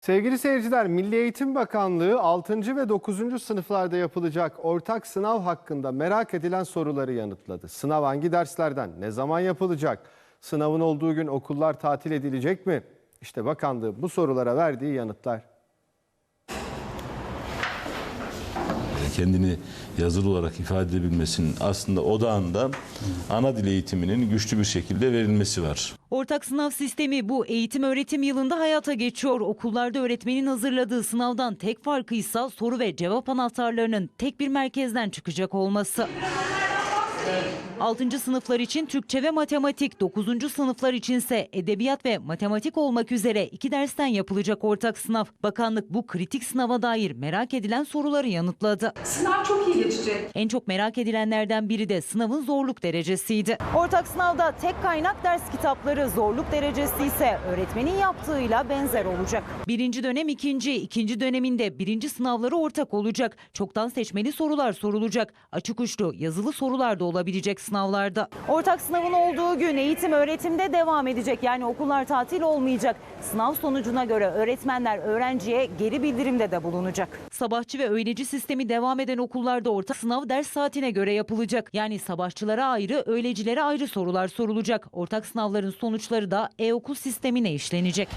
Sevgili seyirciler, Milli Eğitim Bakanlığı 6. ve 9. sınıflarda yapılacak ortak sınav hakkında merak edilen soruları yanıtladı. Sınav hangi derslerden, ne zaman yapılacak? Sınavın olduğu gün okullar tatil edilecek mi? İşte bakanlığı bu sorulara verdiği yanıtlar. kendini yazılı olarak ifade edebilmesinin aslında odağında ana dil eğitiminin güçlü bir şekilde verilmesi var. Ortak sınav sistemi bu eğitim öğretim yılında hayata geçiyor. Okullarda öğretmenin hazırladığı sınavdan tek farkı ise soru ve cevap anahtarlarının tek bir merkezden çıkacak olması. 6. sınıflar için Türkçe ve matematik, 9. sınıflar içinse edebiyat ve matematik olmak üzere iki dersten yapılacak ortak sınav. Bakanlık bu kritik sınava dair merak edilen soruları yanıtladı. Sınav çok iyi geçecek. En çok merak edilenlerden biri de sınavın zorluk derecesiydi. Ortak sınavda tek kaynak ders kitapları zorluk derecesi ise öğretmenin yaptığıyla benzer olacak. Birinci dönem ikinci, ikinci döneminde birinci sınavları ortak olacak. Çoktan seçmeli sorular sorulacak. Açık uçlu yazılı sorular da olabilecek sınavlarda. Ortak sınavın olduğu gün eğitim öğretimde devam edecek. Yani okullar tatil olmayacak. Sınav sonucuna göre öğretmenler öğrenciye geri bildirimde de bulunacak. Sabahçı ve öğleci sistemi devam eden okullarda ortak sınav ders saatine göre yapılacak. Yani sabahçılara ayrı, öğlecilere ayrı sorular sorulacak. Ortak sınavların sonuçları da e-okul sistemine işlenecek.